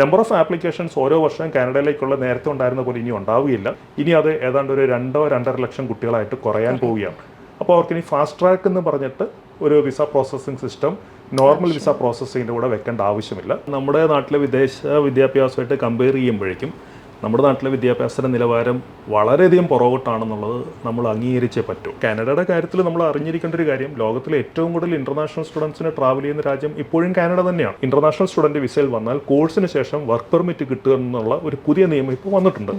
Number of applications ഓരോ വർഷവും കാനഡയിലേക്കുള്ള നേരത്തെ ഉണ്ടായിരുന്ന പോലെ ഇനി ഉണ്ടാവുകയില്ല. ഇനി അത് ഏതാണ്ട് ഒരു രണ്ടോ രണ്ടര ലക്ഷം കുട്ടികളായിട്ട് കുറയാൻ പോവുകയാണ്. അപ്പോൾ അവർക്ക് ഇനി ഫാസ്റ്റ് ട്രാക്ക് എന്ന് പറഞ്ഞിട്ട് ഒരു visa processing system normal visa പ്രോസസ്സിങ്ങിന്റെ കൂടെ വെക്കേണ്ട ആവശ്യമില്ല. നമ്മുടെ നാട്ടിലെ വിദേശ വിദ്യാഭ്യാസമായിട്ട് കമ്പയർ ചെയ്യുമ്പോഴേക്കും നമ്മുടെ നാട്ടിലെ വിദ്യാഭ്യാസത്തിന്റെ നിലവാരം വളരെയധികം പുറകോട്ടാണെന്നുള്ളത് നമ്മൾ അംഗീകരിച്ചേ പറ്റൂ. കാനഡയുടെ കാര്യത്തിൽ നമ്മൾ അറിഞ്ഞിരിക്കേണ്ട ഒരു കാര്യം ലോകത്തിലെ ഏറ്റവും കൂടുതൽ ഇന്റർനാഷണൽ സ്റ്റുഡൻസിന് ട്രാവൽ ചെയ്യുന്ന രാജ്യം ഇപ്പോഴും കാനഡ തന്നെയാണ്. ഇന്റർനാഷണൽ സ്റ്റുഡന്റ് വിസയിൽ വന്നാൽ കോഴ്സിന് ശേഷം വർക്ക് പെർമിറ്റ് കിട്ടുക എന്നുള്ള ഒരു പുതിയ നിയമം ഇപ്പോൾ വന്നിട്ടുണ്ട്.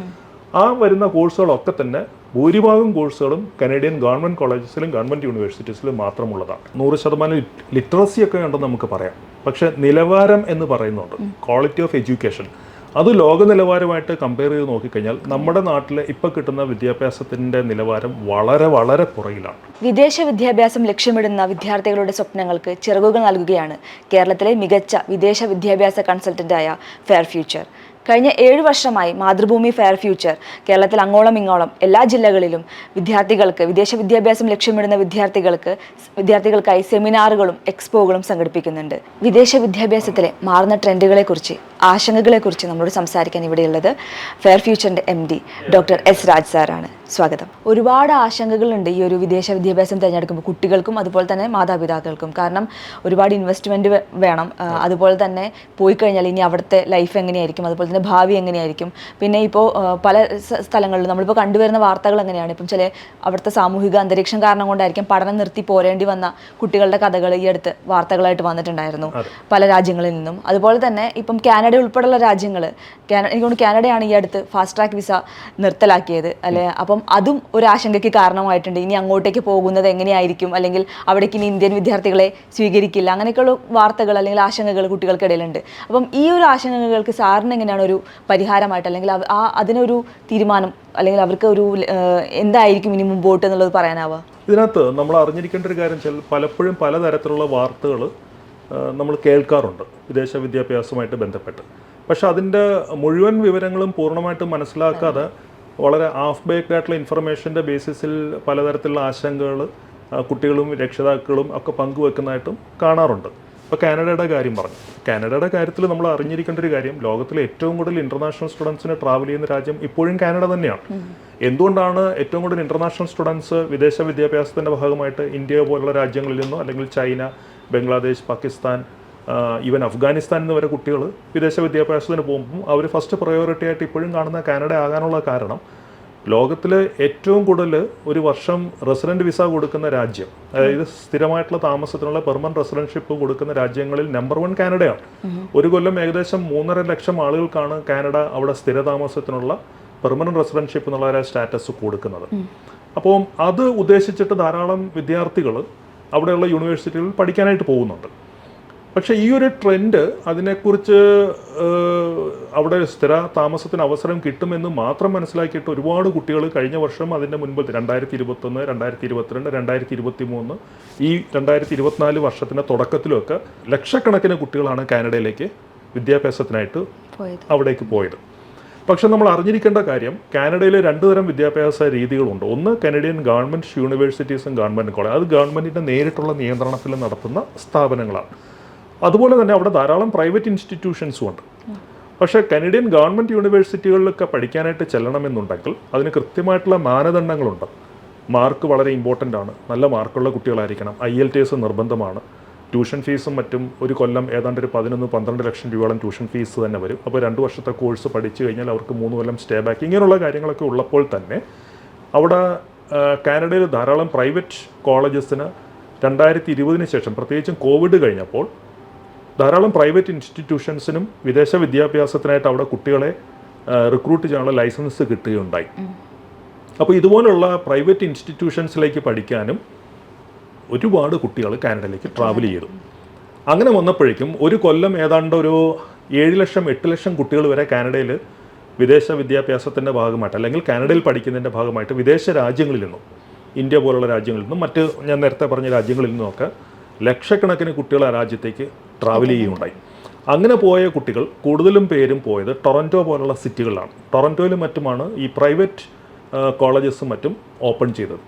ആ വരുന്ന കോഴ്സുകളൊക്കെ തന്നെ ഭൂരിഭാഗം കോഴ്സുകളും കനേഡിയൻ ഗവൺമെന്റ് കോളേജസിലും ഗവൺമെന്റ് യൂണിവേഴ്സിറ്റീസിലും മാത്രമുള്ളതാണ്. നൂറ് ശതമാനം ലിറ്ററസി ഒക്കെ ഉണ്ടെന്ന് നമുക്ക് പറയാം. പക്ഷെ നിലവാരം എന്ന് പറയുന്നുണ്ട്. ക്വാളിറ്റി ഓഫ് എഡ്യൂക്കേഷൻ അത് ലോക നിലവാരമായിട്ട് കമ്പയർ ചെയ്ത് നോക്കിക്കഴിഞ്ഞാൽ നമ്മുടെ നാട്ടിലെ ഇപ്പോൾ കിട്ടുന്ന വിദ്യാഭ്യാസത്തിന്റെ നിലവാരം വളരെ വളരെ കുറയിലാണ്. വിദേശ വിദ്യാഭ്യാസം ലക്ഷ്യമിടുന്ന വിദ്യാർത്ഥികളുടെ സ്വപ്നങ്ങൾക്ക് ചിറകുകൾ നൽകുകയാണ് കേരളത്തിലെ മികച്ച വിദേശ വിദ്യാഭ്യാസ കൺസൾട്ടന്റായ ഫെയർ ഫ്യൂച്ചർ കഴിഞ്ഞ ഏഴ് വർഷമായി മാതൃഭൂമി ഫെയർ ഫ്യൂച്ചർ. കേരളത്തിൽ അങ്ങോളം ഇങ്ങോളം എല്ലാ ജില്ലകളിലും വിദ്യാർത്ഥികൾക്ക് വിദേശ വിദ്യാഭ്യാസം ലക്ഷ്യമിടുന്ന വിദ്യാർത്ഥികൾക്ക് വിദ്യാർത്ഥികൾക്കായി സെമിനാറുകളും എക്സ്പോകളും സംഘടിപ്പിക്കുന്നുണ്ട്. വിദേശ വിദ്യാഭ്യാസത്തിലെ മാറുന്ന ട്രെൻഡുകളെക്കുറിച്ച് ആശങ്കകളെക്കുറിച്ച് നമ്മളോട് സംസാരിക്കാൻ ഇവിടെയുള്ളത് fair ഫ്യൂച്ചറിന്റെ M D doctor S Raj സാറാണ്. സ്വാഗതം. ഒരുപാട് ആശങ്കകളുണ്ട് ഈ ഒരു വിദേശ വിദ്യാഭ്യാസം തിരഞ്ഞെടുക്കുമ്പോൾ കുട്ടികൾക്കും അതുപോലെ തന്നെ മാതാപിതാക്കൾക്കും. കാരണം ഒരുപാട് ഇൻവെസ്റ്റ്മെന്റ് വേണം. അതുപോലെ തന്നെ പോയി കഴിഞ്ഞാൽ ഇനി അവിടുത്തെ ലൈഫ് എങ്ങനെയായിരിക്കും? അതുപോലെ തന്നെ ഭാവി എങ്ങനെയായിരിക്കും? പിന്നെ ഇപ്പോൾ പല സ്ഥലങ്ങളിലും നമ്മളിപ്പോൾ കണ്ടുവരുന്ന വാർത്തകൾ എങ്ങനെയാണ്? ഇപ്പം ചില അവിടുത്തെ സാമൂഹിക അന്തരീക്ഷം കാരണം കൊണ്ടായിരിക്കും പഠനം നിർത്തി പോരേണ്ടി വന്ന കുട്ടികളുടെ കഥകൾ ഈ അടുത്ത് വാർത്തകളായിട്ട് വന്നിട്ടുണ്ടായിരുന്നു പല രാജ്യങ്ങളിൽ നിന്നും. അതുപോലെ തന്നെ ഇപ്പം കാനഡ ഉൾപ്പെടെയുള്ള രാജ്യങ്ങൾ എനിക്കൊണ്ട് കാനഡയാണ് ഈ അടുത്ത് ഫാസ്റ്റ് ട്രാക്ക് വിസ നിർത്തലാക്കിയത് അല്ലെ? അപ്പം അതും ഒരു ആശങ്കയ്ക്ക് കാരണമായിട്ടുണ്ട്. ഇനി അങ്ങോട്ടേക്ക് പോകുന്നത് എങ്ങനെയായിരിക്കും? അല്ലെങ്കിൽ അവിടേക്ക് ഇനി ഇന്ത്യൻ വിദ്യാർത്ഥികളെ സ്വീകരിക്കില്ല. അങ്ങനെയൊക്കെയുള്ള വാർത്തകൾ അല്ലെങ്കിൽ ആശങ്കകൾ കുട്ടികൾക്കിടയിലുണ്ട്. അപ്പം ഈ ഒരു ആശങ്കകൾക്ക് സാറിന് എങ്ങനെയാണ് ഒരു പരിഹാരമായിട്ട് അല്ലെങ്കിൽ ആ അതിനൊരു തീരുമാനം അല്ലെങ്കിൽ അവർക്ക് ഒരു എന്തായിരിക്കും ഇനി മുമ്പോട്ട് എന്നുള്ളത് പറയാനാവുക ഇതിനകത്ത് നമ്മൾ അറിഞ്ഞിരിക്കേണ്ട ഒരു കാര്യം വെച്ചാൽ പലപ്പോഴും പലതരത്തിലുള്ള വാർത്തകൾ നമ്മൾ കേൾക്കാറുണ്ട് വിദേശ വിദ്യാഭ്യാസവുമായിട്ട് ബന്ധപ്പെട്ട്. പക്ഷെ അതിന്റെ മുഴുവൻ വിവരങ്ങളും പൂർണമായിട്ടും മനസ്സിലാക്കാതെ വളരെ ഹാഫ് ബേക്ഡ് ആയിട്ടുള്ള ഇൻഫർമേഷന്റെ ബേസിസിൽ പലതരത്തിലുള്ള ആശങ്കകൾ കുട്ടികളും രക്ഷിതാക്കളും ഒക്കെ പങ്കുവെക്കുന്നതായിട്ടും കാണാറുണ്ട്. ഇപ്പോൾ കാനഡയുടെ കാര്യം പറഞ്ഞു. കാനഡയുടെ കാര്യത്തിൽ നമ്മൾ അറിഞ്ഞിരിക്കേണ്ട ഒരു കാര്യം ലോകത്തിലെ ഏറ്റവും കൂടുതൽ ഇന്റർനാഷണൽ സ്റ്റുഡൻസിന് ട്രാവൽ ചെയ്യുന്ന രാജ്യം ഇപ്പോഴും കാനഡ തന്നെയാണ്. എന്തുകൊണ്ടാണ് ഏറ്റവും കൂടുതൽ ഇന്റർനാഷണൽ സ്റ്റുഡൻസ് വിദേശ വിദ്യാഭ്യാസത്തിന്റെ ഭാഗമായിട്ട് ഇന്ത്യ പോലുള്ള രാജ്യങ്ങളിൽ നിന്നോ അല്ലെങ്കിൽ ചൈന ബംഗ്ലാദേശ് പാകിസ്ഥാൻ ഈവൻ അഫ്ഗാനിസ്ഥാൻ എന്ന് വരെ കുട്ടികൾ വിദേശ വിദ്യാഭ്യാസത്തിന് പോകുമ്പോൾ അവർ ഫസ്റ്റ് പ്രയോറിറ്റി ആയിട്ട് ഇപ്പോഴും കാണുന്ന കാനഡ ആകാനുള്ള കാരണം ലോകത്തിൽ ഏറ്റവും കൂടുതൽ ഒരു വർഷം റെസിഡന്റ് വിസ കൊടുക്കുന്ന രാജ്യം. അതായത് സ്ഥിരമായിട്ടുള്ള താമസത്തിനുള്ള പെർമനന്റ് റെസിഡൻഷിപ്പ് കൊടുക്കുന്ന രാജ്യങ്ങളിൽ നമ്പർ വൺ കാനഡയാണ്. ഒരു കൊല്ലം ഏകദേശം മൂന്നര ലക്ഷം ആളുകൾക്കാണ് കാനഡ അവിടെ സ്ഥിരതാമസത്തിനുള്ള പെർമനന്റ് റെസിഡൻഷിപ്പ് എന്നുള്ള ഒരു സ്റ്റാറ്റസ് കൊടുക്കുന്നത്. അപ്പോൾ അത് ഉദ്ദേശിച്ചിട്ട് ധാരാളം വിദ്യാർത്ഥികൾ അവിടെയുള്ള യൂണിവേഴ്സിറ്റികളിൽ പഠിക്കാനായിട്ട് പോകുന്നുണ്ട്. പക്ഷേ ഈ ഒരു ട്രെൻഡ് അതിനെക്കുറിച്ച് അവിടെ സ്ഥിര താമസത്തിന് അവസരം കിട്ടുമെന്ന് മാത്രം മനസ്സിലാക്കിയിട്ട് ഒരുപാട് കുട്ടികൾ കഴിഞ്ഞ വർഷം അതിന്റെ മുൻപ് രണ്ടായിരത്തി ഇരുപത്തൊന്ന് രണ്ടായിരത്തി ഇരുപത്തിരണ്ട് രണ്ടായിരത്തി ഇരുപത്തി മൂന്ന് ഈ രണ്ടായിരത്തി ഇരുപത്തിനാല് വർഷത്തിന്റെ തുടക്കത്തിലുമൊക്കെ ലക്ഷക്കണക്കിന് കുട്ടികളാണ് കാനഡയിലേക്ക് വിദ്യാഭ്യാസത്തിനായിട്ട് അവിടേക്ക് പോയത്. പക്ഷെ നമ്മൾ അറിഞ്ഞിരിക്കേണ്ട കാര്യം കാനഡയിലെ രണ്ടു തരം വിദ്യാഭ്യാസ രീതികളുണ്ട്. ഒന്ന് കനഡിയൻ ഗവൺമെന്റ് യൂണിവേഴ്സിറ്റീസും ഗവൺമെന്റ് കോളേജ് അത് ഗവൺമെന്റിന്റെ നേരിട്ടുള്ള നിയന്ത്രണത്തിൽ നടത്തുന്ന സ്ഥാപനങ്ങളാണ്. അതുപോലെ തന്നെ അവിടെ ധാരാളം പ്രൈവറ്റ് ഇൻസ്റ്റിറ്റ്യൂഷൻസും ഉണ്ട്. പക്ഷേ കനേഡിയൻ ഗവൺമെന്റ് യൂണിവേഴ്സിറ്റികളിലൊക്കെ പഠിക്കാനായിട്ട് ചെല്ലണമെന്നുണ്ടെങ്കിൽ അതിന് കൃത്യമായിട്ടുള്ള മാനദണ്ഡങ്ങളുണ്ട്. മാർക്ക് വളരെ ഇമ്പോർട്ടന്റ് ആണ്. നല്ല മാർക്കുള്ള കുട്ടികളായിരിക്കണം. ഐ എൽ ടി എസ് നിർബന്ധമാണ്. ട്യൂഷൻ ഫീസും മറ്റും ഒരു കൊല്ലം ഏതാണ്ട് ഒരു പതിനൊന്ന് പന്ത്രണ്ട് ലക്ഷം രൂപയോളം ട്യൂഷൻ ഫീസ് തന്നെ വരും. അപ്പോൾ രണ്ട് വർഷത്തെ കോഴ്സ് പഠിച്ചു കഴിഞ്ഞാൽ അവർക്ക് മൂന്ന് കൊല്ലം സ്റ്റേ ബാക്ക്. ഇങ്ങനെയുള്ള കാര്യങ്ങളൊക്കെ ഉള്ളപ്പോൾ തന്നെ അവിടെ കാനഡയിൽ ധാരാളം പ്രൈവറ്റ് കോളേജസിന് രണ്ടായിരത്തി ഇരുപതിന് ശേഷം പ്രത്യേകിച്ചും കോവിഡ് കഴിഞ്ഞപ്പോൾ ധാരാളം പ്രൈവറ്റ് ഇൻസ്റ്റിറ്റ്യൂഷൻസിനും വിദേശ വിദ്യാഭ്യാസത്തിനായിട്ട് അവിടെ കുട്ടികളെ റിക്രൂട്ട് ചെയ്യാനുള്ള ലൈസൻസ് കിട്ടുകയുണ്ടായി. അപ്പോൾ ഇതുപോലുള്ള പ്രൈവറ്റ് ഇൻസ്റ്റിറ്റ്യൂഷൻസിലേക്ക് പഠിക്കാനും ഒരുപാട് കുട്ടികൾ കാനഡയിലേക്ക് ട്രാവൽ ചെയ്തു. അങ്ങനെ വന്നപ്പോഴേക്കും ഒരു കൊല്ലം ഏതാണ്ട് ഒരു ഏഴ് ലക്ഷം എട്ട് ലക്ഷം കുട്ടികൾ വരെ കാനഡയിൽ വിദേശ വിദ്യാഭ്യാസത്തിന്റെ ഭാഗമായിട്ട് അല്ലെങ്കിൽ കാനഡയിൽ പഠിക്കുന്നതിന്റെ ഭാഗമായിട്ട് വിദേശ രാജ്യങ്ങളിൽ നിന്നും ഇന്ത്യ പോലുള്ള രാജ്യങ്ങളിൽ നിന്നും മറ്റ് ഞാൻ നേരത്തെ പറഞ്ഞ രാജ്യങ്ങളിൽ നിന്നുമൊക്കെ ലക്ഷക്കണക്കിന് കുട്ടികൾ ആ രാജ്യത്തേക്ക് ട്രാവൽ ചെയ്യുകയുണ്ടായി. അങ്ങനെ പോയ കുട്ടികൾ കൂടുതലും പേരും പോയത് ടൊറന്റോ പോലുള്ള സിറ്റികളിലാണ്. ടൊറന്റോയിലും മറ്റുമാണ് ഈ പ്രൈവറ്റ് കോളേജസും മറ്റും ഓപ്പൺ ചെയ്തത്.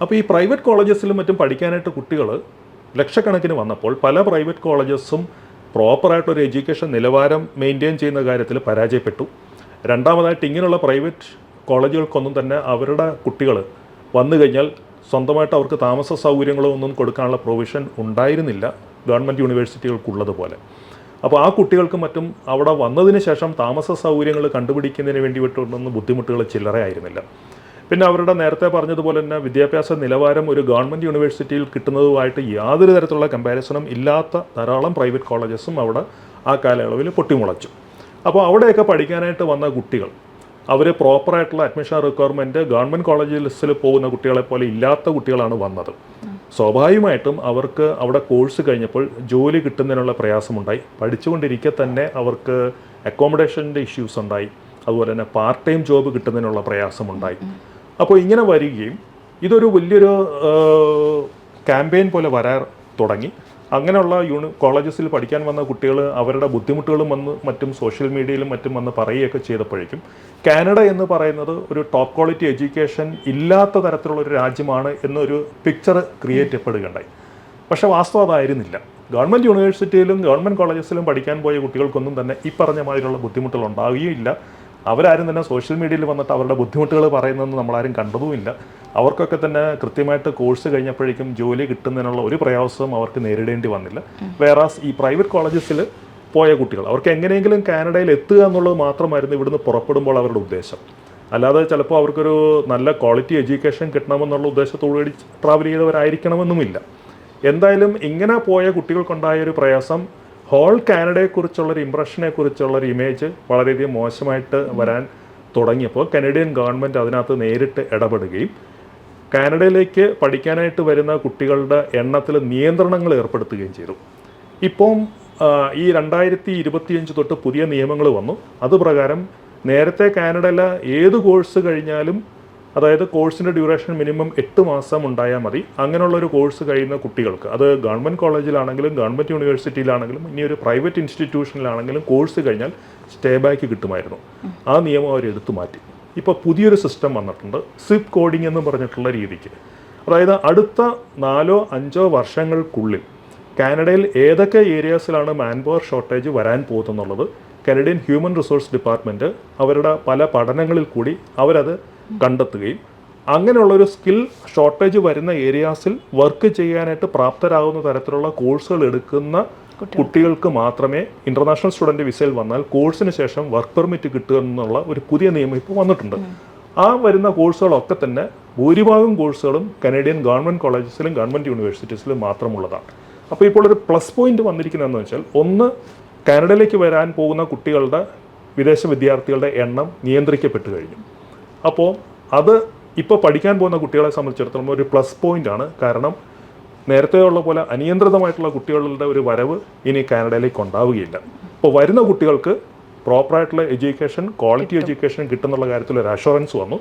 അപ്പോൾ ഈ പ്രൈവറ്റ് കോളേജസിലും മറ്റും പഠിക്കാനായിട്ട് കുട്ടികൾ ലക്ഷക്കണക്കിന് വന്നപ്പോൾ പല പ്രൈവറ്റ് കോളേജസും പ്രോപ്പറായിട്ടൊരു എഡ്യൂക്കേഷൻ നിലവാരം മെയിന്റെയിൻ ചെയ്യുന്ന കാര്യത്തിൽ പരാജയപ്പെട്ടു. രണ്ടാമതായിട്ട് ഇങ്ങനെയുള്ള പ്രൈവറ്റ് കോളേജുകൾക്കൊന്നും തന്നെ അവരുടെ കുട്ടികൾ വന്നു കഴിഞ്ഞാൽ സ്വന്തമായിട്ട് അവർക്ക് താമസ സൗകര്യങ്ങളോ ഒന്നും കൊടുക്കാനുള്ള പ്രൊവിഷൻ ഉണ്ടായിരുന്നില്ല ഗവൺമെന്റ് യൂണിവേഴ്സിറ്റികൾക്കുള്ളതുപോലെ. അപ്പോൾ ആ കുട്ടികൾക്കും മറ്റും അവിടെ വന്നതിന് ശേഷം താമസ സൗകര്യങ്ങൾ കണ്ടുപിടിക്കുന്നതിന് വേണ്ടി വിട്ടുകൊണ്ടുവന്ന ബുദ്ധിമുട്ടുകൾ ചില്ലറയായിരുന്നില്ല. പിന്നെ അവരുടെ നേരത്തെ പറഞ്ഞതുപോലെ തന്നെ വിദ്യാഭ്യാസ നിലവാരം ഒരു ഗവൺമെന്റ് യൂണിവേഴ്സിറ്റിയിൽ കിട്ടുന്നതുമായിട്ട് യാതൊരു തരത്തിലുള്ള കമ്പാരിസണും ഇല്ലാത്ത ധാരാളം പ്രൈവറ്റ് കോളേജസും അവിടെ ആ കാലയളവിൽ പൊട്ടിമുളച്ചു. അപ്പോൾ അവിടെയൊക്കെ പഠിക്കാനായിട്ട് വന്ന കുട്ടികൾ അവർ പ്രോപ്പറായിട്ടുള്ള അഡ്മിഷൻ റിക്വയർമെന്റ് ഗവൺമെന്റ് കോളേജിൽ പോകുന്ന കുട്ടികളെ പോലെ ഇല്ലാത്ത കുട്ടികളാണ് വന്നത്. സ്വാഭാവികമായിട്ടും അവർക്ക് അവിടെ കോഴ്സ് കഴിഞ്ഞപ്പോൾ ജോലി കിട്ടുന്നതിനുള്ള പ്രയാസമുണ്ടായി. പഠിച്ചുകൊണ്ടിരിക്കെ തന്നെ അവർക്ക് അക്കോമഡേഷന്റെ ഇഷ്യൂസ് ഉണ്ടായി. അതുപോലെ തന്നെ പാർട്ട് ടൈം ജോബ് കിട്ടുന്നതിനുള്ള പ്രയാസമുണ്ടായി. അപ്പോൾ ഇങ്ങനെ വരികയും ഇതൊരു വലിയൊരു ക്യാമ്പയിൻ പോലെ വരാൻ തുടങ്ങി. അങ്ങനെയുള്ള യൂണി കോളേജസിൽ പഠിക്കാൻ വന്ന കുട്ടികൾ അവരുടെ ബുദ്ധിമുട്ടുകളും വന്ന് മറ്റും സോഷ്യൽ മീഡിയയിലും മറ്റും വന്ന് പറയുകയൊക്കെ ചെയ്തപ്പോഴേക്കും കാനഡ എന്ന് പറയുന്നത് ഒരു ടോപ്പ് ക്വാളിറ്റി എഡ്യൂക്കേഷൻ ഇല്ലാത്ത തരത്തിലുള്ള ഒരു രാജ്യമാണ് എന്നൊരു പിക്ചർ ക്രിയേറ്റ് ചെയ്യപ്പെടുകയുണ്ടായി. പക്ഷേ വാസ്തവം അതായിരുന്നില്ല. ഗവൺമെന്റ് യൂണിവേഴ്സിറ്റിയിലും ഗവൺമെന്റ് കോളേജസിലും പഠിക്കാൻ പോയ കുട്ടികൾക്കൊന്നും തന്നെ ഈ പറഞ്ഞ മാതിരിയുള്ള ബുദ്ധിമുട്ടുകൾ ഉണ്ടാവുകയില്ല അവരാരും തന്നെ സോഷ്യൽ മീഡിയയിൽ വന്നിട്ട് അവരുടെ ബുദ്ധിമുട്ടുകൾ പറയുന്നതെന്ന് നമ്മളാരും കണ്ടതുമില്ല. അവർക്കൊക്കെ തന്നെ കൃത്യമായിട്ട് കോഴ്സ് കഴിഞ്ഞപ്പോഴേക്കും ജോലി കിട്ടുന്നതിനുള്ള ഒരു പ്രയാസവും അവർക്ക് നേരിടേണ്ടി വന്നില്ല. വേറെ ഈ പ്രൈവറ്റ് കോളേജസിൽ പോയ കുട്ടികൾ അവർക്ക് എങ്ങനെയെങ്കിലും കാനഡയിൽ എത്തുക എന്നുള്ളത് മാത്രമായിരുന്നു ഇവിടുന്ന് പുറപ്പെടുമ്പോൾ അവരുടെ ഉദ്ദേശം. അല്ലാതെ ചിലപ്പോൾ അവർക്കൊരു നല്ല ക്വാളിറ്റി എഡ്യൂക്കേഷൻ കിട്ടണമെന്നുള്ള ഉദ്ദേശത്തോടുകൂടി ട്രാവൽ ചെയ്തവരായിരിക്കണമെന്നുമില്ല. എന്തായാലും ഇങ്ങനെ പോയ കുട്ടികൾക്കുണ്ടായ ഒരു പ്രയാസം ഹോൾ കാനഡയെക്കുറിച്ചുള്ളൊരു ഇമ്പ്രഷനെ കുറിച്ചുള്ളൊരു ഇമേജ് വളരെയധികം മോശമായിട്ട് വരാൻ തുടങ്ങിയപ്പോൾ കനേഡിയൻ ഗവൺമെന്റ് അതിനകത്ത് നേരിട്ട് ഇടപെടുകയും കാനഡയിലേക്ക് പഠിക്കാനായിട്ട് വരുന്ന കുട്ടികളുടെ എണ്ണത്തിൽ നിയന്ത്രണങ്ങൾ ഏർപ്പെടുത്തുകയും ചെയ്തു. ഇപ്പം ഈ രണ്ടായിരത്തി ഇരുപത്തിയഞ്ച് തൊട്ട് പുതിയ നിയമങ്ങൾ വന്നു. അതുപ്രകാരം നേരത്തെ കാനഡയിലെ ഏത് കോഴ്സ് കഴിഞ്ഞാലും അതായത് കോഴ്സിന്റെ ഡ്യൂറേഷൻ മിനിമം എട്ട് മാസം ഉണ്ടായാൽ മതി. അങ്ങനെയുള്ള ഒരു കോഴ്സ് കഴിയുന്ന കുട്ടികൾക്ക് അത് ഗവൺമെന്റ് കോളേജിലാണെങ്കിലും ഗവൺമെന്റ് യൂണിവേഴ്സിറ്റിയിലാണെങ്കിലും ഇനി ഒരു പ്രൈവറ്റ് ഇൻസ്റ്റിറ്റ്യൂഷനിലാണെങ്കിലും കോഴ്സ് കഴിഞ്ഞാൽ സ്റ്റേ ബാക്ക് കിട്ടുമായിരുന്നു. ആ നിയമം അവർ എടുത്തു മാറ്റി. ഇപ്പോൾ പുതിയൊരു സിസ്റ്റം വന്നിട്ടുണ്ട് സിപ്പ് കോഡിംഗ് എന്ന് പറഞ്ഞിട്ടുള്ള രീതിക്ക്. അതായത് അടുത്ത നാലോ അഞ്ചോ വർഷങ്ങൾക്കുള്ളിൽ കാനഡയിൽ ഏതൊക്കെ ഏരിയാസിലാണ് മാൻ പവർ ഷോർട്ടേജ് വരാൻ പോകുന്നുള്ളത് കനഡിയൻ ഹ്യൂമൻ റിസോഴ്സ് ഡിപ്പാർട്ട്മെന്റ് അവരുടെ പല പഠനങ്ങളിൽ കൂടി അവരത് കണ്ടെത്തുകയും അങ്ങനെയുള്ള ഒരു സ്കിൽ ഷോർട്ടേജ് വരുന്ന ഏരിയാസിൽ വർക്ക് ചെയ്യാനായിട്ട് പ്രാപ്തരാകുന്ന തരത്തിലുള്ള കോഴ്സുകൾ എടുക്കുന്ന കുട്ടികൾക്ക്. മാത്രമേ ഇന്റർനാഷണൽ സ്റ്റുഡന്റ് വിസയിൽ വന്നാൽ കോഴ്സിന് ശേഷം വർക്ക് പെർമിറ്റ് കിട്ടുക എന്നുള്ള ഒരു പുതിയ നിയമം ഇപ്പോൾ വന്നിട്ടുണ്ട്. ആ വരുന്ന കോഴ്സുകളൊക്കെ തന്നെ ഭൂരിഭാഗം കോഴ്സുകളും കനേഡിയൻ ഗവൺമെന്റ് കോളേജസിലും ഗവൺമെന്റ് യൂണിവേഴ്സിറ്റീസിലും മാത്രമുള്ളതാണ്. അപ്പോൾ ഇപ്പോൾ ഒരു പ്ലസ് പോയിന്റ് വന്നിരിക്കുന്നതെന്ന് വെച്ചാൽ ഒന്ന് കാനഡയിലേക്ക് വരാൻ പോകുന്ന കുട്ടികളുടെ വിദേശ വിദ്യാർത്ഥികളുടെ എണ്ണം നിയന്ത്രിക്കപ്പെട്ടു കഴിഞ്ഞു. അപ്പോൾ അത് ഇപ്പോൾ പഠിക്കാൻ പോകുന്ന കുട്ടികളെ സംബന്ധിച്ചിടത്തോളം ഒരു പ്ലസ് പോയിന്റ് ആണ്. കാരണം നേരത്തെ ഉള്ള പോലെ അനിയന്ത്രിതമായിട്ടുള്ള കുട്ടികളുടെ ഒരു വരവ് ഇനി കാനഡയിലേക്ക് ഉണ്ടാവുകയില്ല. അപ്പോൾ വരുന്ന കുട്ടികൾക്ക് പ്രോപ്പറായിട്ടുള്ള എഡ്യൂക്കേഷൻ ക്വാളിറ്റി എഡ്യൂക്കേഷൻ കിട്ടുന്നുള്ള കാര്യത്തിൽ ഒരു അഷുറൻസ് വന്നു.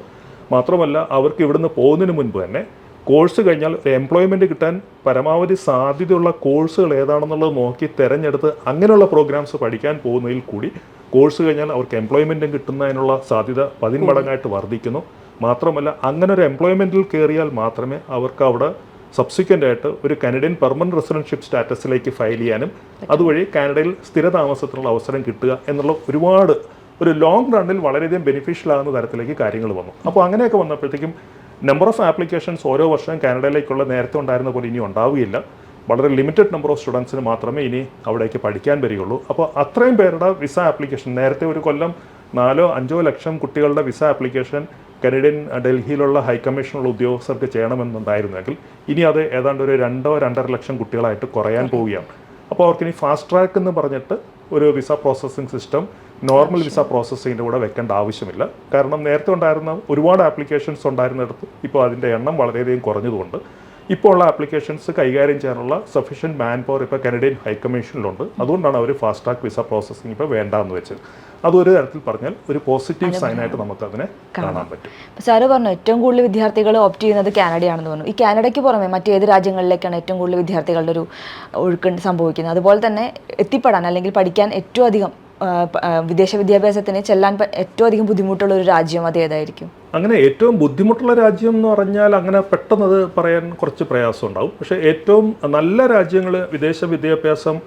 മാത്രമല്ല അവർക്ക് ഇവിടുന്ന് പോകുന്നതിന് മുൻപ് തന്നെ കോഴ്സ് കഴിഞ്ഞാൽ എംപ്ലോയ്മെന്റ് കിട്ടാൻ പരമാവധി സാധ്യതയുള്ള കോഴ്സുകൾ ഏതാണെന്നുള്ളത് നോക്കി തിരഞ്ഞെടുത്ത് അങ്ങനെയുള്ള പ്രോഗ്രാംസ് പഠിക്കാൻ പോകുന്നതിൽ കൂടി കോഴ്സ് കഴിഞ്ഞാൽ അവർക്ക് എംപ്ലോയ്മെന്റും കിട്ടുന്നതിനുള്ള സാധ്യത പതിന്മടങ്ങായിട്ട് വർദ്ധിക്കുന്നു. മാത്രമല്ല അങ്ങനെ ഒരു എംപ്ലോയ്മെന്റിൽ കയറിയാൽ മാത്രമേ അവർക്ക് അവിടെ സബ്സിക്വന്റ് ആയിട്ട് ഒരു കനഡിയൻ പെർമനന്റ് റെസിഡൻഷിപ്പ് സ്റ്റാറ്റസിലേക്ക് ഫയൽ ചെയ്യാനും അതുവഴി കാനഡയിൽ സ്ഥിരതാമസത്തിനുള്ള അവസരം കിട്ടുക എന്നുള്ള ഒരുപാട് ഒരു ലോങ് റണ്ണിൽ വളരെയധികം ബെനിഫിഷ്യൽ ആകുന്ന തരത്തിലേക്ക് കാര്യങ്ങൾ വന്നു. അപ്പോൾ അങ്ങനെയൊക്കെ വന്നപ്പോഴത്തേക്കും നമ്പർ ഓഫ് ആപ്ലിക്കേഷൻസ് ഓരോ വർഷവും കാനഡയിലേക്കുള്ള നേരത്തെ ഉണ്ടായിരുന്ന പോലെ ഇനി ഉണ്ടാവുകയില്ല. വളരെ ലിമിറ്റഡ് നമ്പർ ഓഫ് സ്റ്റുഡൻസിന് മാത്രമേ ഇനി അവിടേക്ക് പഠിക്കാൻ വരികയുള്ളൂ. അപ്പോൾ അത്രയും പേരുടെ വിസ ആപ്ലിക്കേഷൻ നേരത്തെ ഒരു കൊല്ലം നാലോ അഞ്ചോ ലക്ഷം കുട്ടികളുടെ വിസ ആപ്ലിക്കേഷൻ കനേഡിയൻ ഡൽഹിയിലുള്ള ഹൈക്കമ്മീഷനുള്ള ഉദ്യോഗസ്ഥർക്ക് ചെയ്യണമെന്നുണ്ടായിരുന്നെങ്കിൽ ഇനി അത് ഏതാണ്ട് ഒരു രണ്ടോ രണ്ടര ലക്ഷം കുട്ടികളായിട്ട് കുറയാൻ പോവുകയാണ്. അപ്പോൾ അവർക്ക് ഇനി ഫാസ്റ്റ് ട്രാക്ക് എന്ന് പറഞ്ഞിട്ട് ഒരു visa processing system normal visa പ്രോസസ്സിങ്ങിന്റെ കൂടെ വെക്കേണ്ട ആവശ്യമില്ല. കാരണം നേരത്തെ ഉണ്ടായിരുന്ന ഒരുപാട് ആപ്ലിക്കേഷൻസ് ഉണ്ടായിരുന്നിടത്ത് ഇപ്പോൾ അതിന്റെ എണ്ണം വളരെയധികം കുറഞ്ഞതുകൊണ്ട് ഇപ്പോൾ ഉള്ള ആപ്ലിക്കേഷൻസ് കൈകാര്യം ചെയ്യാനുള്ള സഫീഷ്യന്റ് മാൻ പവർ ഇപ്പോൾ കനഡിയൻ ഹൈക്കമ്മീഷനിലുണ്ട് അതുകൊണ്ടാണ് അവർ ഫാസ്റ്റ് ട്രാക്ക് വിസ പ്രോസസ്സിംഗ് ഇപ്പോൾ വേണ്ടാന്ന് വെച്ചത്. അതൊരു തരത്തിൽ പറഞ്ഞാൽ ഒരു പോസിറ്റീവ് സൈനായിട്ട് നമുക്കതിനെ കാണാൻ പറ്റും. സാറ് പറഞ്ഞു ഏറ്റവും കൂടുതൽ വിദ്യാർത്ഥികൾ ഓപ്റ്റ് ചെയ്യുന്നത് കാനഡയാണെന്ന് പറഞ്ഞു ഈ കാനഡയ്ക്ക് പുറമെ മറ്റേത് രാജ്യങ്ങളിലേക്കാണ് ഏറ്റവും കൂടുതൽ വിദ്യാർത്ഥികളുടെ ഒരു ഒഴുക്ക് സംഭവിക്കുന്നത്. അതുപോലെ തന്നെ എത്തിപ്പെടാൻ അല്ലെങ്കിൽ പഠിക്കാൻ ഏറ്റവും അധികം വിദേശ വിദ്യാഭ്യാസത്തിന് ചെല്ലാൻ ഏറ്റവും അധികം ബുദ്ധിമുട്ടുള്ള ഒരു രാജ്യം അത് ഏതായിരിക്കും? അങ്ങനെ ഏറ്റവും ബുദ്ധിമുട്ടുള്ള രാജ്യം എന്ന് പറഞ്ഞാൽ അങ്ങനെ പെട്ടെന്ന് അത് പറയാൻ കുറച്ച് പ്രയാസം ഉണ്ടാവും. പക്ഷേ ഏറ്റവും നല്ല രാജ്യങ്ങൾ വിദേശ വിദ്യാഭ്യാസം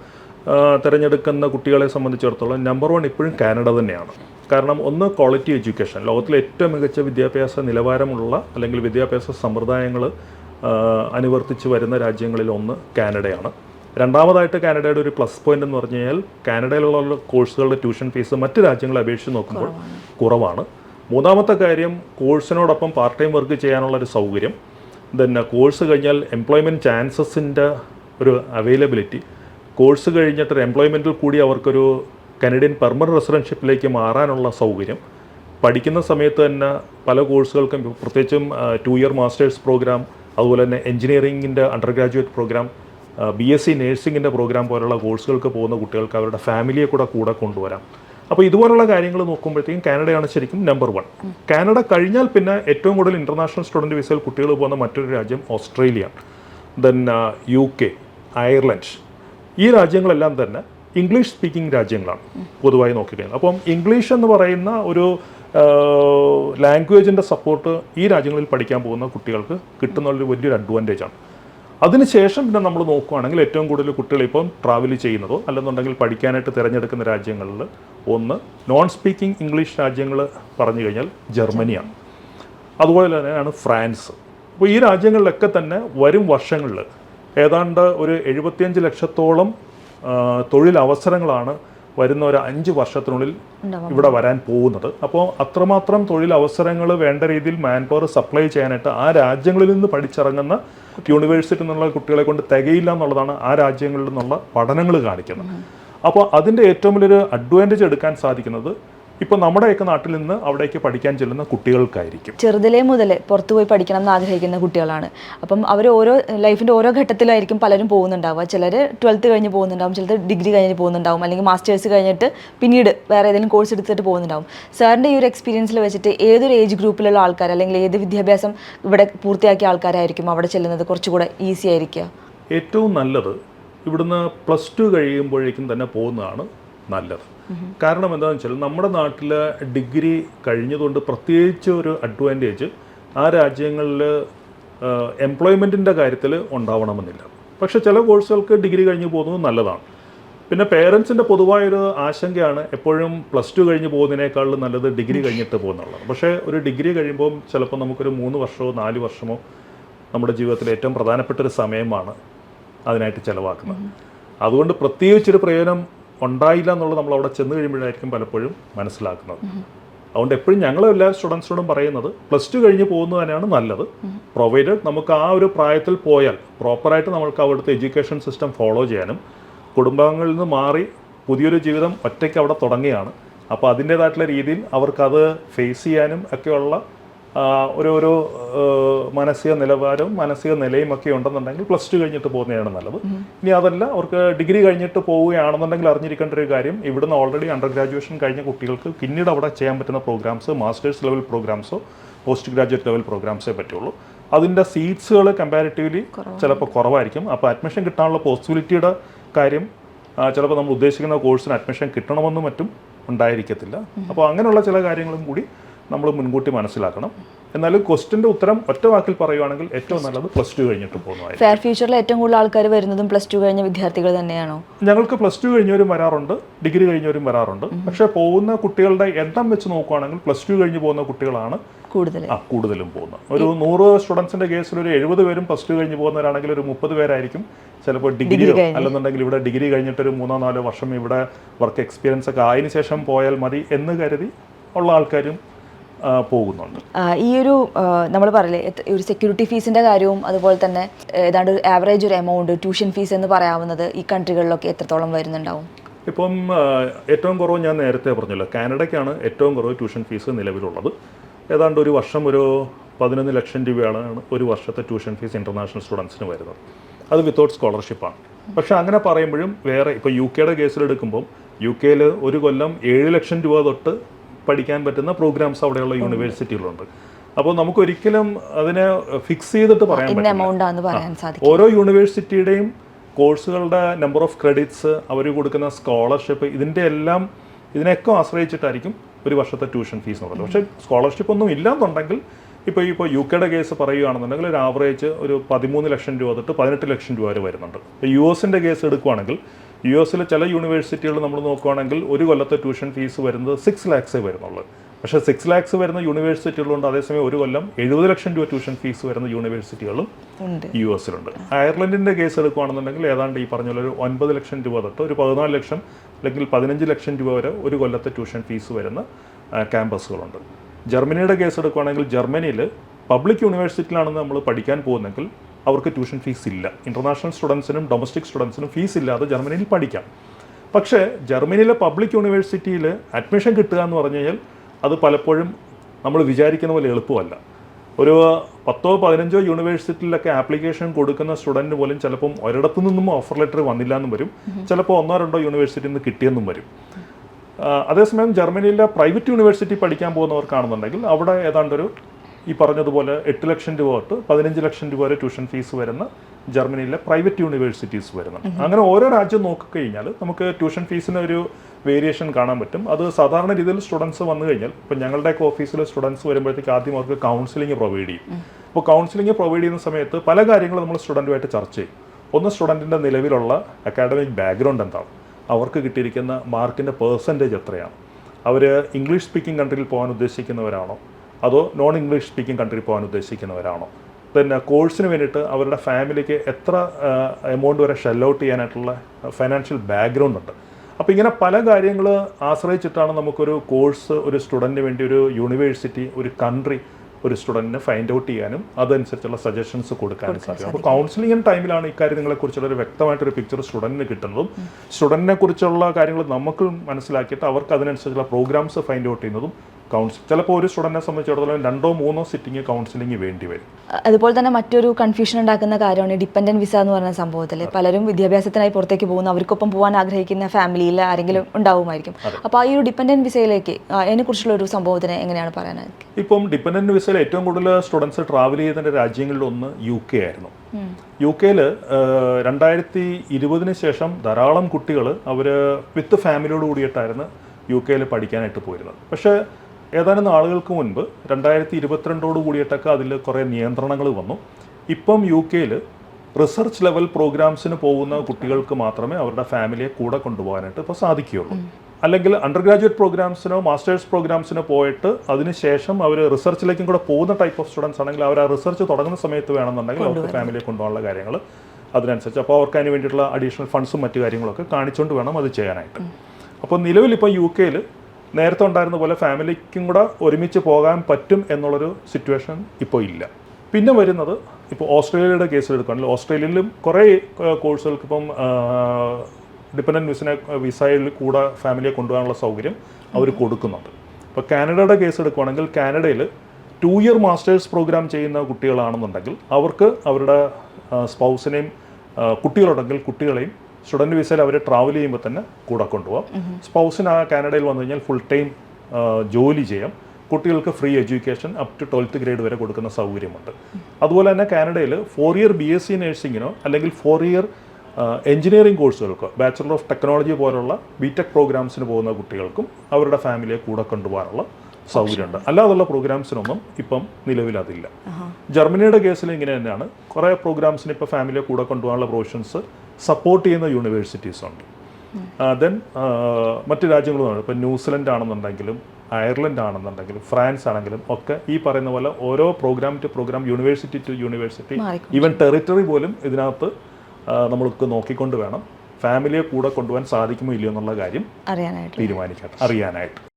തിരഞ്ഞെടുക്കുന്ന കുട്ടികളെ സംബന്ധിച്ചിടത്തോളം നമ്പർ വൺ ഇപ്പോഴും കാനഡ തന്നെയാണ്. കാരണം ഒന്ന് ക്വാളിറ്റി എഡ്യൂക്കേഷൻ ലോകത്തിലെ ഏറ്റവും മികച്ച വിദ്യാഭ്യാസ നിലവാരമുള്ള അല്ലെങ്കിൽ വിദ്യാഭ്യാസ സമ്പ്രദായങ്ങൾ അനുവർത്തിച്ച് വരുന്ന രാജ്യങ്ങളിൽ ഒന്ന് കാനഡയാണ്. രണ്ടാമതായിട്ട് കാനഡയുടെ ഒരു പ്ലസ് പോയിന്റ് എന്ന് പറഞ്ഞു കഴിഞ്ഞാൽ കാനഡയിലുള്ള കോഴ്സുകളുടെ ട്യൂഷൻ ഫീസ് മറ്റ് രാജ്യങ്ങളെ അപേക്ഷിച്ച് നോക്കുമ്പോൾ കുറവാണ്. മൂന്നാമത്തെ കാര്യം കോഴ്സിനോടൊപ്പം പാർട്ട് ടൈം വർക്ക് ചെയ്യാനുള്ള ഒരു സൗകര്യം. ദെൻ കോഴ്സ് കഴിഞ്ഞാൽ എംപ്ലോയ്മെന്റ് ചാൻസസിന്റെ ഒരു അവൈലബിലിറ്റി കോഴ്സ് കഴിഞ്ഞിട്ട് ഒരു എംപ്ലോയ്മെന്റിൽ കൂടി അവർക്കൊരു കനഡിയൻ പെർമനന്റ് റെസിഡൻഷിപ്പിലേക്ക് മാറാനുള്ള സൗകര്യം. പഠിക്കുന്ന സമയത്ത് തന്നെ പല കോഴ്സുകൾക്കും പ്രത്യേകിച്ചും ടു ഇയർ മാസ്റ്റേഴ്സ് പ്രോഗ്രാം അതുപോലെ തന്നെ എഞ്ചിനീയറിംഗിന്റെ undergraduate program B S C നേഴ്സിങ്ങിന്റെ program പോലുള്ള കോഴ്സുകൾക്ക് പോകുന്ന കുട്ടികൾക്ക് അവരുടെ ഫാമിലിയെ കൂടെ കൂടെ കൊണ്ടുവരാം. അപ്പോൾ ഇതുപോലുള്ള കാര്യങ്ങൾ നോക്കുമ്പോഴത്തേക്കും കാനഡയാണ് ശരിക്കും നമ്പർ വൺ കാനഡ കഴിഞ്ഞാൽ പിന്നെ ഏറ്റവും കൂടുതൽ ഇന്റർനാഷണൽ സ്റ്റുഡന്റ് വിസയിൽ കുട്ടികൾ പോകുന്ന മറ്റൊരു രാജ്യം Australia. Then U K Ireland ഈ രാജ്യങ്ങളെല്ലാം തന്നെ ഇംഗ്ലീഷ് സ്പീക്കിംഗ് രാജ്യങ്ങളാണ് പൊതുവായി നോക്കിക്കഴിഞ്ഞാൽ. അപ്പം ഇംഗ്ലീഷ് എന്ന് പറയുന്ന ഒരു ലാംഗ്വേജിന്റെ സപ്പോർട്ട് ഈ രാജ്യങ്ങളിൽ പഠിക്കാൻ പോകുന്ന കുട്ടികൾക്ക് കിട്ടുന്ന ഒരു വലിയൊരു അഡ്വാന്റേജാണ് ആണ്. അതിനുശേഷം പിന്നെ നമ്മൾ നോക്കുകയാണെങ്കിൽ ഏറ്റവും കൂടുതൽ കുട്ടികൾ ഇപ്പം ട്രാവൽ ചെയ്യുന്നതോ അല്ലെന്നുണ്ടെങ്കിൽ പഠിക്കാനായിട്ട് തിരഞ്ഞെടുക്കുന്ന രാജ്യങ്ങളിൽ ഒന്ന് നോൺ സ്പീക്കിംഗ് ഇംഗ്ലീഷ് രാജ്യങ്ങൾ പറഞ്ഞു കഴിഞ്ഞാൽ ജർമ്മനിയാണ് അതുപോലെ തന്നെയാണ് ഫ്രാൻസ്. അപ്പോൾ ഈ രാജ്യങ്ങളിലൊക്കെ തന്നെ വരും വർഷങ്ങളിൽ ഏതാണ്ട് ഒരു എഴുപത്തിയഞ്ച് ലക്ഷത്തോളം തൊഴിലവസരങ്ങളാണ് വരുന്ന ഒരു അഞ്ച് വർഷത്തിനുള്ളിൽ ഇവിടെ വരാൻ പോകുന്നത്. അപ്പോൾ അത്രമാത്രം തൊഴിലവസരങ്ങൾ വേണ്ട രീതിയിൽ മാൻ പവർ സപ്ലൈ ചെയ്യാനായിട്ട് ആ രാജ്യങ്ങളിൽ നിന്ന് പഠിച്ചിറങ്ങുന്ന യൂണിവേഴ്സിറ്റി നിന്നുള്ള കുട്ടികളെ കൊണ്ട് തികയില്ല എന്നുള്ളതാണ് ആ രാജ്യങ്ങളിൽ നിന്നുള്ള പഠനങ്ങൾ കാണിക്കുന്നത്. അപ്പോൾ അതിന്റെ ഏറ്റവും വലിയൊരു അഡ്വാന്റേജ് എടുക്കാൻ സാധിക്കുന്നത് ഇപ്പോൾ നമ്മുടെയൊക്കെ നാട്ടിൽ നിന്ന് അവിടേക്ക് പഠിക്കാൻ ചെല്ലുന്ന കുട്ടികൾക്കായിരിക്കും. ചെറുതിലേ മുതൽ പുറത്തു പോയി പഠിക്കണം എന്ന് ആഗ്രഹിക്കുന്ന കുട്ടികളാണ്. അപ്പം അവർ ഓരോ ലൈഫിന്റെ ഓരോ ഘട്ടത്തിലായിരിക്കും പലരും പോകുന്നുണ്ടാവുക. ചിലർ ട്വൽത്ത് കഴിഞ്ഞ് പോകുന്നുണ്ടാവും ചിലർ ഡിഗ്രി കഴിഞ്ഞ് പോകുന്നുണ്ടാവും അല്ലെങ്കിൽ മാസ്റ്റേഴ്സ് കഴിഞ്ഞിട്ട് പിന്നീട് വേറെ ഏതെങ്കിലും കോഴ്സ് എടുത്തിട്ട് പോകുന്നുണ്ടാവും. സാറിന്റെ ഈ ഒരു എക്സ്പീരിയൻസിൽ വെച്ചിട്ട് ഏതൊരു ഏജ് ഗ്രൂപ്പിലുള്ള ആൾക്കാർ അല്ലെങ്കിൽ ഏത് വിദ്യാഭ്യാസം ഇവിടെ പൂർത്തിയാക്കിയ ആൾക്കാരായിരിക്കും അവിടെ ചെല്ലുന്നത് കുറച്ചുകൂടെ ഈസി ആയിരിക്കുക? ഏറ്റവും നല്ലത് ഇവിടുന്ന് പ്ലസ് ടു കഴിയുമ്പോഴേക്കും തന്നെ പോകുന്നതാണ് നല്ലത്. കാരണം എന്താണെന്ന് വെച്ചാൽ നമ്മുടെ നാട്ടിൽ ഡിഗ്രി കഴിഞ്ഞതുകൊണ്ട് പ്രത്യേകിച്ച് ഒരു അഡ്വാന്റേജ് ആ രാജ്യങ്ങളിൽ എംപ്ലോയ്മെന്റിന്റെ കാര്യത്തിൽ ഉണ്ടാവണമെന്നില്ല. പക്ഷെ ചില കോഴ്സുകൾക്ക് ഡിഗ്രി കഴിഞ്ഞ് പോകുന്നത് നല്ലതാണ്. പിന്നെ പേരൻസിന്റെ പൊതുവായൊരു ആശങ്കയാണ് എപ്പോഴും പ്ലസ് ടു കഴിഞ്ഞ് പോകുന്നതിനേക്കാളും നല്ലത് ഡിഗ്രി കഴിഞ്ഞിട്ട് പോകുന്നുള്ളത്. പക്ഷേ ഒരു ഡിഗ്രി കഴിയുമ്പോൾ ചിലപ്പോൾ നമുക്കൊരു മൂന്ന് വർഷമോ നാല് വർഷമോ നമ്മുടെ ജീവിതത്തിലെ ഏറ്റവും പ്രധാനപ്പെട്ട ഒരു സമയമാണ് അതിനായിട്ട് ചിലവാക്കുന്നത്. അതുകൊണ്ട് പ്രത്യേകിച്ചൊരു പ്രയോജനം ഉണ്ടായില്ല എന്നുള്ളത് നമ്മൾ അവിടെ ചെന്ന് കഴിയുമ്പോഴായിരിക്കും പലപ്പോഴും മനസ്സിലാക്കുന്നത്. അതുകൊണ്ട് എപ്പോഴും ഞങ്ങൾ എല്ലാ സ്റ്റുഡൻസിനോടും പറയുന്നത് പ്ലസ് ടു കഴിഞ്ഞ് പോകുന്നത് തന്നെയാണ് നല്ലത്. പ്രൊവൈഡഡ് നമുക്ക് ആ ഒരു പ്രായത്തിൽ പോയാൽ പ്രോപ്പറായിട്ട് നമുക്ക് അവിടുത്തെ എഡ്യൂക്കേഷൻ സിസ്റ്റം ഫോളോ ചെയ്യാനും കുടുംബങ്ങളിൽ നിന്ന് മാറി പുതിയൊരു ജീവിതം ഒറ്റയ്ക്ക് അവിടെ തുടങ്ങുകയാണ്. അപ്പോൾ അതിന്റേതായിട്ടുള്ള രീതിയിൽ അവർക്കത് ഫേസ് ചെയ്യാനും ഒക്കെയുള്ള ഒരു ഒരു മാനസിക നിലവാരവും മാനസിക നിലയും ഒക്കെ ഉണ്ടെന്നുണ്ടെങ്കിൽ പ്ലസ് ടു കഴിഞ്ഞിട്ട് പോകുന്നതാണ് നല്ലത്. ഇനി അതല്ല അവർക്ക് ഡിഗ്രി കഴിഞ്ഞിട്ട് പോവുകയാണെന്നുണ്ടെങ്കിൽ അറിഞ്ഞിരിക്കേണ്ട ഒരു കാര്യം ഇവിടുന്ന് ഓൾറെഡി അണ്ടർ ഗ്രാജുവേഷൻ കഴിഞ്ഞ കുട്ടികൾക്ക് പിന്നീട് അവിടെ ചെയ്യാൻ പറ്റുന്ന പ്രോഗ്രാംസ് മാസ്റ്റേഴ്സ് ലെവൽ പ്രോഗ്രാംസോ പോസ്റ്റ് ഗ്രാജുവേറ്റ് ലെവൽ പ്രോഗ്രാംസേ പറ്റുള്ളൂ. അതിന്റെ സീറ്റ്സുകൾ കമ്പാരിറ്റീവ്ലി ചിലപ്പോൾ കുറവായിരിക്കും. അപ്പോൾ അഡ്മിഷൻ കിട്ടാനുള്ള പോസിബിലിറ്റിയുടെ കാര്യം ചിലപ്പോൾ നമ്മൾ ഉദ്ദേശിക്കുന്ന കോഴ്സിന് അഡ്മിഷൻ കിട്ടണമെന്നും മറ്റും ഉണ്ടായിരിക്കത്തില്ല. അപ്പോൾ അങ്ങനെയുള്ള ചില കാര്യങ്ങളും കൂടി നമ്മൾ മുൻകൂട്ടി മനസ്സിലാക്കണം. എന്നാലും ക്വസ്റ്റിന്റെ ഉത്തരം ഒറ്റ വാക്കിൽ പറയുവാണെങ്കിൽ ഏറ്റവും നല്ലത് പ്ലസ് ടു കഴിഞ്ഞിട്ട് പോകുന്നതായിരിക്കും. ഫെയർ ഫ്യൂച്ചറിൽ ഏറ്റവും കൂടുതൽ ആൾക്കാർ വരുന്നതും പ്ലസ് ടു കഴിഞ്ഞ വിദ്യാർത്ഥികൾ തന്നെയാണോ? ഞങ്ങൾക്ക് പ്ലസ് ടു കഴിഞ്ഞവരും വരാറുണ്ട് ഡിഗ്രി കഴിഞ്ഞവരും വരാറുണ്ട്. പക്ഷേ പോകുന്ന കുട്ടികളുടെ എണ്ണം വെച്ച് നോക്കുകയാണെങ്കിൽ പ്ലസ് ടു കഴിഞ്ഞ് പോകുന്ന കുട്ടികളാണ് കൂടുതൽ ആ കൂടുതലും പോകുന്നത്. ഒരു നൂറ് സ്റ്റുഡൻസിന്റെ കേസിൽ ഒരു എഴുപത് പേരും പ്ലസ് ടു കഴിഞ്ഞ് പോകുന്നവരാണെങ്കിൽ ഒരു മുപ്പത് പേരായിരിക്കും. ചിലപ്പോൾ ഡിഗ്രി അല്ലെന്നുണ്ടെങ്കിൽ ഇവിടെ ഡിഗ്രി കഴിഞ്ഞിട്ട് ഒരു മൂന്നോ നാലോ വർഷം ഇവിടെ വർക്ക് എക്സ്പീരിയൻസ് ഒക്കെ ആയതിനു ശേഷം പോയാൽ മതി എന്ന് കരുതി ഉള്ള ആൾക്കാരും പോകുന്നുണ്ട്. ഈ ഒരു നമ്മൾ പറയില്ലേ ഒരു സെക്യൂരിറ്റി ഫീസിന്റെ കാര്യവും അതുപോലെ തന്നെ ഏതാണ്ട് ഒരു ആവറേജ് ഒരു എമൗണ്ട് ട്യൂഷൻ ഫീസ് എന്ന് പറയാവുന്നത് ഈ കൺട്രികളിലൊക്കെ എത്രത്തോളം വരുന്നുണ്ടാവും? ഇപ്പം ഏറ്റവും കുറവ് ഞാൻ നേരത്തെ പറഞ്ഞല്ലോ കാനഡയ്ക്കാണ് ഏറ്റവും കുറവ് ട്യൂഷൻ ഫീസ് നിലവിലുള്ളത്. ഏതാണ്ട് ഒരു വർഷം ഒരു പതിനൊന്ന് ലക്ഷം രൂപയാണ് ഒരു വർഷത്തെ ട്യൂഷൻ ഫീസ് ഇന്റർനാഷണൽ സ്റ്റുഡൻസിന് വരുന്നത്. അത് വിത്തൗട്ട് സ്കോളർഷിപ്പാണ് പക്ഷേ അങ്ങനെ പറയുമ്പോഴും വേറെ ഇപ്പോൾ യു കെയുടെ കേസിലെടുക്കുമ്പം യു കെയിൽ ഒരു കൊല്ലം ഏഴ് ലക്ഷം രൂപ തൊട്ട് പഠിക്കാൻ പറ്റുന്ന പ്രോഗ്രാംസ് അവിടെയുള്ള യൂണിവേഴ്സിറ്റികളുണ്ട് അപ്പോൾ നമുക്ക് ഒരിക്കലും അതിനെ ഫിക്സ് ചെയ്തിട്ട് പറയാൻ പറ്റില്ല. ഓരോ യൂണിവേഴ്സിറ്റിയുടെയും കോഴ്സുകളുടെ നമ്പർ ഓഫ് ക്രെഡിറ്റ്സ് അവർ കൊടുക്കുന്ന സ്കോളർഷിപ്പ് ഇതിന്റെ എല്ലാം ഇതിനെയൊക്കെ ആശ്രയിച്ചിട്ടായിരിക്കും ഒരു വർഷത്തെ ട്യൂഷൻ ഫീസ് എന്ന് പറയുന്നത്. പക്ഷേ സ്കോളർഷിപ്പ് ഒന്നും ഇല്ലാന്നുണ്ടെങ്കിൽ ഇപ്പോൾ ഇപ്പോൾ യു കെയുടെ കേസ് പറയുകയാണെന്നുണ്ടെങ്കിൽ ഒരു ആവറേജ് ഒരു പതിമൂന്ന് ലക്ഷം രൂപ തൊട്ട് പതിനെട്ട് ലക്ഷം രൂപ വരെ വരുന്നുണ്ട്. ഇപ്പോൾ യു എസിന്റെ കേസ് എടുക്കുകയാണെങ്കിൽ യു എസിലെ ചില യൂണിവേഴ്സിറ്റികൾ നമ്മൾ നോക്കുകയാണെങ്കിൽ ഒരു കൊല്ലത്തെ ട്യൂഷൻ ഫീസ് വരുന്നത് സിക്സ് ലാക്സേ വരുന്നുള്ളൂ. പക്ഷേ സിക്സ് ലാക്സ് വരുന്ന യൂണിവേഴ്സിറ്റികളുണ്ട് അതേസമയം ഒരു കൊല്ലം എഴുപത് ലക്ഷം രൂപ ട്യൂഷൻ ഫീസ് വരുന്ന യൂണിവേഴ്സിറ്റികളും യു എസിലുണ്ട്. അയർലൻഡിന്റെ കേസ് എടുക്കുകയാണെന്നുണ്ടെങ്കിൽ ഏതാണ്ട് ഈ പറഞ്ഞ ഒരു ഒൻപത് ലക്ഷം രൂപ തൊട്ട് ഒരു പതിനാല് ലക്ഷം അല്ലെങ്കിൽ പതിനഞ്ച് ലക്ഷം രൂപ വരെ ഒരു കൊല്ലത്തെ ട്യൂഷൻ ഫീസ് വരുന്ന ക്യാമ്പസുകളുണ്ട് ജർമ്മനിയുടെ കേസ് എടുക്കുകയാണെങ്കിൽ ജർമ്മനിയിൽ പബ്ലിക് യൂണിവേഴ്സിറ്റിയിലാണെന്ന് നമ്മൾ പഠിക്കാൻ പോകുന്നെങ്കിൽ അവർക്ക് ട്യൂഷൻ ഫീസ് ഇല്ല. ഇന്റർനാഷണൽ സ്റ്റുഡൻസിനും ഡൊമസ്റ്റിക് സ്റ്റുഡൻസിനും ഫീസ് ഇല്ലാതെ ജർമ്മനിയിൽ പഠിക്കാം. പക്ഷേ ജർമ്മനിയിലെ പബ്ലിക് യൂണിവേഴ്സിറ്റിയിൽ അഡ്മിഷൻ കിട്ടുക എന്ന് പറഞ്ഞു കഴിഞ്ഞാൽ അത് പലപ്പോഴും നമ്മൾ വിചാരിക്കുന്ന പോലെ എളുപ്പമല്ല. ഒരു പത്തോ പതിനഞ്ചോ യൂണിവേഴ്സിറ്റിയിലൊക്കെ ആപ്ലിക്കേഷൻ കൊടുക്കുന്ന സ്റ്റുഡന്റിന് പോലും ചിലപ്പം ഒരിടത്തു നിന്നും ഓഫർ ലെറ്റർ വന്നില്ല എന്നും വരും ചിലപ്പോൾ ഒന്നോ രണ്ടോ യൂണിവേഴ്സിറ്റിയിൽ നിന്ന് കിട്ടിയെന്നും വരും. അതേസമയം ജർമ്മനിയിലെ പ്രൈവറ്റ് യൂണിവേഴ്സിറ്റി പഠിക്കാൻ പോകുന്നവർക്കാണെന്നുണ്ടെങ്കിൽ അവിടെ ഏതാണ്ടൊരു ഈ പറഞ്ഞതുപോലെ എട്ട് ലക്ഷം രൂപ തൊട്ട് പതിനഞ്ച് ലക്ഷം രൂപ വരെ ട്യൂഷൻ ഫീസ് വരുന്ന ജർമ്മനിയിലെ പ്രൈവറ്റ് യൂണിവേഴ്സിറ്റീസ് വരുന്നുണ്ട് അങ്ങനെ ഓരോ രാജ്യം നോക്കിക്കഴിഞ്ഞാൽ നമുക്ക് ട്യൂഷൻ ഫീസിന് ഒരു വേരിയേഷൻ കാണാൻ പറ്റും. അത് സാധാരണ രീതിയിൽ സ്റ്റുഡൻസ് വന്നു കഴിഞ്ഞാൽ ഇപ്പം ഞങ്ങളുടെയൊക്കെ ഓഫീസിൽ സ്റ്റുഡൻസ് വരുമ്പോഴത്തേക്ക് ആദ്യം അവർക്ക് കൗൺസിലിംഗ് പ്രൊവൈഡ് ചെയ്യും. അപ്പോൾ കൗൺസിലിംഗ് പ്രൊവൈഡ് ചെയ്യുന്ന സമയത്ത് പല കാര്യങ്ങളും നമ്മൾ സ്റ്റുഡന്റുമായിട്ട് ചർച്ച ചെയ്യും. ഒന്ന് സ്റ്റുഡന്റിന്റെ നിലവിലുള്ള അക്കാഡമിക് ബാക്ക്ഗ്രൗണ്ട് എന്താണ്? അവർക്ക് കിട്ടിയിരിക്കുന്ന മാർക്കിന്റെ പേഴ്സന്റേജ് എത്രയാണ്? അവർ ഇംഗ്ലീഷ് സ്പീക്കിംഗ് കൺട്രിയിൽ പോകാൻ ഉദ്ദേശിക്കുന്നവരാണോ? അതോ നോൺ ഇംഗ്ലീഷ് സ്പീക്കിംഗ് കൺട്രി പോകാൻ ഉദ്ദേശിക്കുന്നവരാണോ? പിന്നെ കോഴ്സിന് വേണ്ടിയിട്ട് അവരുടെ ഫാമിലിക്ക് എത്ര എമൗണ്ട് വരെ ഷെൽ ഔട്ട് ചെയ്യാനായിട്ടുള്ള ഫൈനാൻഷ്യൽ ബാക്ക്ഗ്രൗണ്ട് ഉണ്ട്. അപ്പോൾ ഇങ്ങനെ പല കാര്യങ്ങൾ ആശ്രയിച്ചിട്ടാണ് നമുക്കൊരു കോഴ്സ് ഒരു സ്റ്റുഡന്റിന് വേണ്ടി ഒരു യൂണിവേഴ്സിറ്റി ഒരു കൺട്രി ഒരു സ്റ്റുഡന്റിന് ഫൈൻഡ് ഔട്ട് ചെയ്യാനും അതനുസരിച്ചുള്ള സജഷൻസ് കൊടുക്കാനും സാധിക്കും. അപ്പോൾ കൗൺസിലിംഗ് ടൈമിലാണ് ഇക്കാര്യം നിങ്ങളെക്കുറിച്ചുള്ള ഒരു വ്യക്തമായിട്ടൊരു പിക്ചർ സ്റ്റുഡന്റിന് കിട്ടുന്നതും. സ്റ്റുഡന്റിനെ കുറിച്ചുള്ള കാര്യങ്ങൾ നമുക്ക് മനസ്സിലാക്കിയിട്ട് അവർക്ക് അതിനനുസരിച്ചുള്ള പ്രോഗ്രാംസ് ഫൈൻഡ് ഔട്ട് ചെയ്യുന്നതും കൗൺസിൽ ചിലപ്പോൾ ഒരു സ്റ്റുഡന്റിനെ സംബന്ധിച്ചിടത്തോളം രണ്ടോ മൂന്നോ സിറ്റിംഗ് കൗൺസിലിംഗ് വേണ്ടി വരും. അതുപോലെ തന്നെ മറ്റൊരു കൺഫ്യൂഷൻ ഉണ്ടാക്കുന്ന കാര്യമാണ് ഡിപ്പെൻഡന്റ് വിസ എന്ന് പറയുന്ന സംഭവത്തിൽ. പലരും വിദ്യാഭ്യാസത്തിനായി പുറത്തേക്ക് പോകുന്ന. അവർക്കൊപ്പം പോകാൻ ആഗ്രഹിക്കുന്ന ഫാമിലിയിൽ ആരെങ്കിലും ഉണ്ടാവുമായിരിക്കും. അപ്പോൾ ആ ഒരു ഡിപ്പെൻഡന്റ് വിസയിലേക്ക് അതിനെക്കുറിച്ചുള്ള ഒരു സംഭവത്തിന് എങ്ങനെയാണ് പറയാനായത് ഇപ്പം ഡിപ്പെൻഡന്റ് വിസയിൽ ഏറ്റവും കൂടുതൽ സ്റ്റുഡൻസ് ട്രാവൽ ചെയ്തതിന്റെ രാജ്യങ്ങളിലൊന്ന് യു കെ ആയിരുന്നു. യു കെയിൽ രണ്ടായിരത്തി ഇരുപതിന് ശേഷം ധാരാളം കുട്ടികൾ അവർ വിത്ത് ഫാമിലിയോട് കൂടിയിട്ടായിരുന്നു യു കെയിൽ പഠിക്കാനായിട്ട് പോയിരുന്നത്. പക്ഷേ ഏതാനും നാളുകൾക്ക് മുൻപ് രണ്ടായിരത്തി ഇരുപത്തിരണ്ടോട് കൂടിയിട്ടൊക്കെ അതിൽ കുറേ നിയന്ത്രണങ്ങൾ വന്നു. ഇപ്പം യു കെയിൽ റിസർച്ച് ലെവൽ പ്രോഗ്രാംസിന് പോകുന്ന കുട്ടികൾക്ക് മാത്രമേ അവരുടെ ഫാമിലിയെ കൂടെ കൊണ്ടുപോകാനായിട്ട് ഇപ്പോൾ സാധിക്കുകയുള്ളൂ. അല്ലെങ്കിൽ അണ്ടർ ഗ്രാജുവേറ്റ് പ്രോഗ്രാംസിനോ മാസ്റ്റേഴ്സ് പ്രോഗ്രാംസിനോ പോയിട്ട് അതിനുശേഷം അവർ റിസർച്ചിലേക്കും കൂടെ പോകുന്ന ടൈപ്പ് ഓഫ് സ്റ്റുഡൻസ് ആണെങ്കിൽ അവർ ആ റിസർച്ച് തുടങ്ങുന്ന സമയത്ത് വേണമെന്നുണ്ടെങ്കിൽ അവർക്ക് ഫാമിലിയെ കൊണ്ടുപോകാനുള്ള കാര്യങ്ങൾ അതിനനുസരിച്ച് അപ്പോൾ അവർക്ക് അതിന് വേണ്ടിയിട്ടുള്ള അഡീഷണൽ ഫണ്ട്സും മറ്റു കാര്യങ്ങളൊക്കെ കാണിച്ചുകൊണ്ട് വേണം അത് ചെയ്യാനായിട്ട്. അപ്പോൾ നിലവിൽ ഇപ്പോൾ യു കെയിൽ നേരത്തെ ഉണ്ടായിരുന്ന പോലെ ഫാമിലിക്കും കൂടെ ഒരുമിച്ച് പോകാൻ പറ്റും എന്നുള്ളൊരു സിറ്റുവേഷൻ ഇപ്പോൾ ഇല്ല. പിന്നെ വരുന്നത് ഇപ്പോൾ ഓസ്ട്രേലിയയുടെ കേസ് എടുക്കുകയാണെങ്കിൽ ഓസ്ട്രേലിയയിലും കുറേ കോഴ്സുകൾക്ക് ഇപ്പം ഡിപ്പെൻഡന്റ് വിസിനെ വിസയിൽ കൂടെ ഫാമിലിയെ കൊണ്ടുപോകാനുള്ള സൗകര്യം അവർ കൊടുക്കുന്നുണ്ട്. ഇപ്പോൾ കാനഡയുടെ കേസ് എടുക്കുകയാണെങ്കിൽ കാനഡയിൽ ടു ഇയർ മാസ്റ്റേഴ്സ് പ്രോഗ്രാം ചെയ്യുന്ന കുട്ടികളാണെന്നുണ്ടെങ്കിൽ അവർക്ക് അവരുടെ സ്പൗസിനെയും കുട്ടികളുണ്ടെങ്കിൽ കുട്ടികളെയും സ്റ്റുഡന്റ് വിസയിൽ അവർ ട്രാവൽ ചെയ്യുമ്പോൾ തന്നെ കൂടെ കൊണ്ടുപോകാം സ്പൗസിന് ആ കാനഡയിൽ വന്നു കഴിഞ്ഞാൽ ഫുൾ ടൈം ജോലി ചെയ്യാം. കുട്ടികൾക്ക് free education up to twelfth grade വരെ കൊടുക്കുന്ന സൗകര്യമുണ്ട്. അതുപോലെ തന്നെ കാനഡയിൽ four year B S C നഴ്സിങ്ങിനോ അല്ലെങ്കിൽ ഫോർ ഇയർ എഞ്ചിനീയറിംഗ് കോഴ്സുകൾക്കോ ബാച്ചലർ ഓഫ് ടെക്നോളജി പോലുള്ള ബിടെക് പ്രോഗ്രാംസിന് പോകുന്ന കുട്ടികൾക്കും അവരുടെ ഫാമിലിയെ കൂടെ കൊണ്ടുപോകാനുള്ള സൗകര്യമുണ്ട്. അല്ലാതുള്ള പ്രോഗ്രാംസിനൊന്നും ഇപ്പം നിലവിൽ അതില്ല. ജർമ്മനിയുടെ കേസിൽ ഇങ്ങനെ തന്നെയാണ്. കുറേ പ്രോഗ്രാംസിന് ഇപ്പോൾ ഫാമിലിയെ കൂടെ കൊണ്ടുപോകാനുള്ള പ്രൊവിഷൻസ് സപ്പോർട്ട് ചെയ്യുന്ന യൂണിവേഴ്സിറ്റീസ് ഉണ്ട്. ദെൻ മറ്റ് രാജ്യങ്ങളും ഇപ്പോൾ ന്യൂസിലൻഡ് ആണെന്നുണ്ടെങ്കിലും അയർലൻഡ് ആണെന്നുണ്ടെങ്കിലും ഫ്രാൻസ് ആണെങ്കിലും ഒക്കെ ഈ പറയുന്ന പോലെ ഓരോ program to program university to university even territory പോലും ഇതിനകത്ത് നമ്മൾക്ക് നോക്കിക്കൊണ്ട് വേണം. ഫാമിലിയെ കൂടെ കൊണ്ടുപോകാൻ സാധിക്കുമോ ഇല്ലയോ എന്നുള്ള കാര്യം അറിയാനായിട്ട്. തീരുമാനിക്കാൻ അറിയാനായിട്ട്.